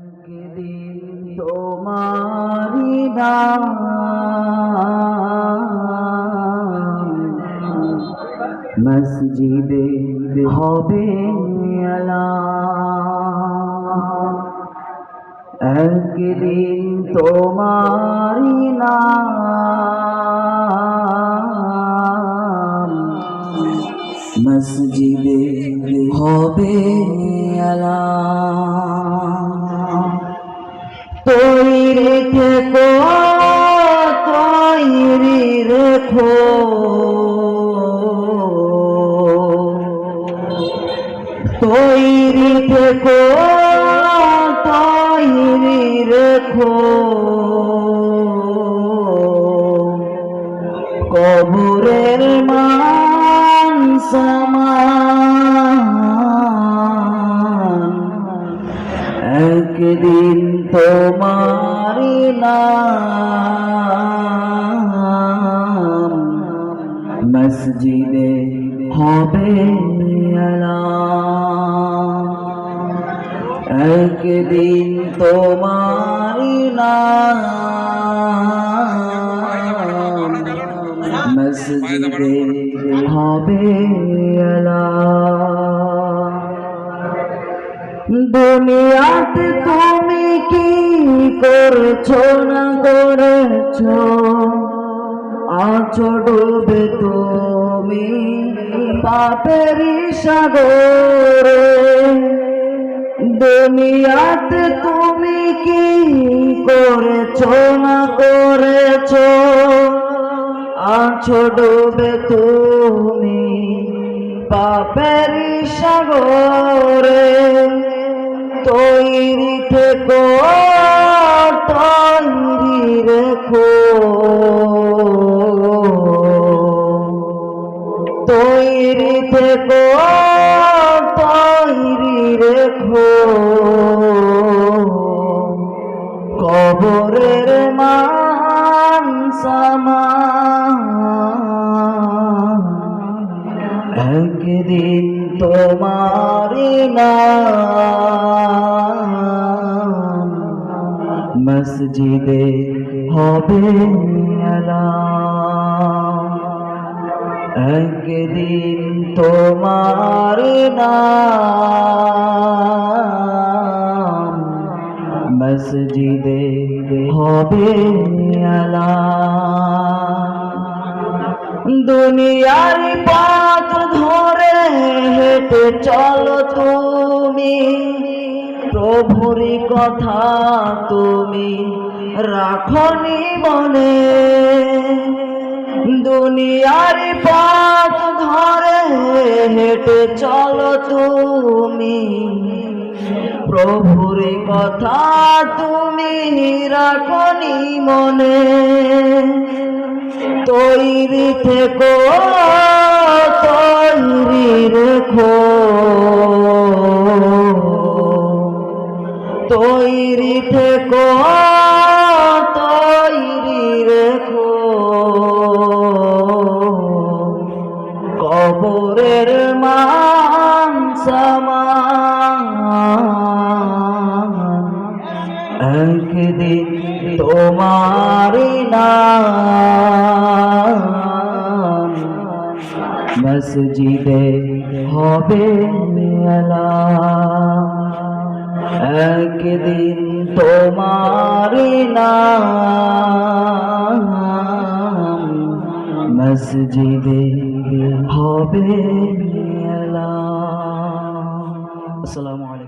একদিন তোমারি নাম মসজিদে হবে একদিন তোমারি নাম মসজিদে হবে আলাম তৈরি রেখে তৈরি রেখো। তৈরি থেকো মসজিদে হবে একদিন তোমারি নাম মসজিদে হবে দুনিয়াতে কি করছ না করেছ? আছো ডুবে তুমি পাপের সাগরে। দুনিয়াতে তুমি কি করেছ না করেছ? আছো ডুবে তুমি পাপের সাগরে। তৈরি থেকো তৈরি রেখো তৈরি থেকো তৈরি রেখো। কবরের মান সমান। একদিন তোমার নাম। মসজিদে হবে একদিন তোমার নাম মসজিদে হবে দুনিয়ার পথ ধরে হেঁটে চলো তুমি। প্রভুরি কথা তুমি রাখনি মনে দুনিয়ার পথ ধরে হেঁটে চলো তুমি। প্রভুর কথা তুমি রাখনি মনে। তৈরি থেকো, তৈরি রেখো। তৈরি থেকো তৈরি রেখো। কবরের মান সমান। একদিন তোমার মসজিদে হবে আলাম তোমার নাম। মসজিদে হবে আসসালামু আসসালামু